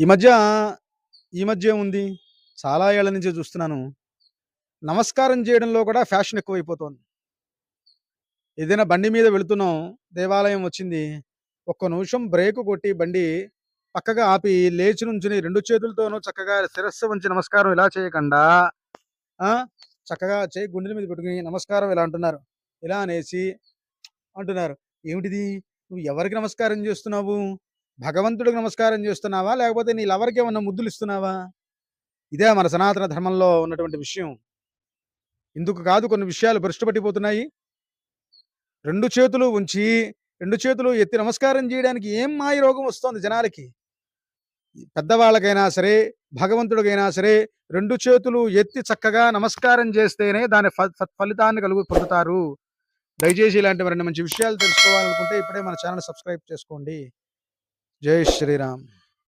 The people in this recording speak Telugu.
ఈ మధ్య ఈ మధ్య ఏముంది? చాలా ఏళ్ళ నుంచి చూస్తున్నాను. నమస్కారం చేయడంలో కూడా ఫ్యాషన్ ఎక్కువైపోతుంది. ఏదైనా బండి మీద వెళుతున్నాం దేవాలయం వచ్చింది ఒక్క నిమిషం బ్రేక్ కొట్టి బండి పక్కగా ఆపి లేచి నుంచుని రెండు చేతులతోనూ చక్కగా శిరస్సు వంచి నమస్కారం ఇలా చేయకుండా ఆ చక్కగా చేయి గుండెల మీద పెట్టుకుని నమస్కారం ఇలా అంటున్నారు. ఇలా అనేసి అంటున్నారు. ఏమిటిది? నువ్వు ఎవరికి నమస్కారం చేస్తున్నావు? భగవంతుడికి నమస్కారం చేస్తున్నావా? లేకపోతే నీ లవర్కి ఏమన్నా ముద్దులు ఇస్తున్నావా? ఇదే మన సనాతన ధర్మంలో ఉన్నటువంటి విషయం. ఇందుకు కాదు కొన్ని విషయాలు భ్రష్టుపట్టిపోతున్నాయి రెండు చేతులు ఉంచి రెండు చేతులు ఎత్తి నమస్కారం చేయడానికి ఏం మాయ రోగం వస్తోంది జనాలకి? పెద్దవాళ్ళకైనా సరే భగవంతుడికైనా సరే రెండు చేతులు ఎత్తి చక్కగా నమస్కారం చేస్తేనే దాని ఫ- ఫ- ఫలితాన్ని కలుగు పొందుతారు. దయచేసి ఇలాంటి మరిన్ని మంచి విషయాలు తెలుసుకోవాలనుకుంటే ఇప్పుడే మన ఛానల్ సబ్స్క్రైబ్ చేసుకోండి. जय श्री राम।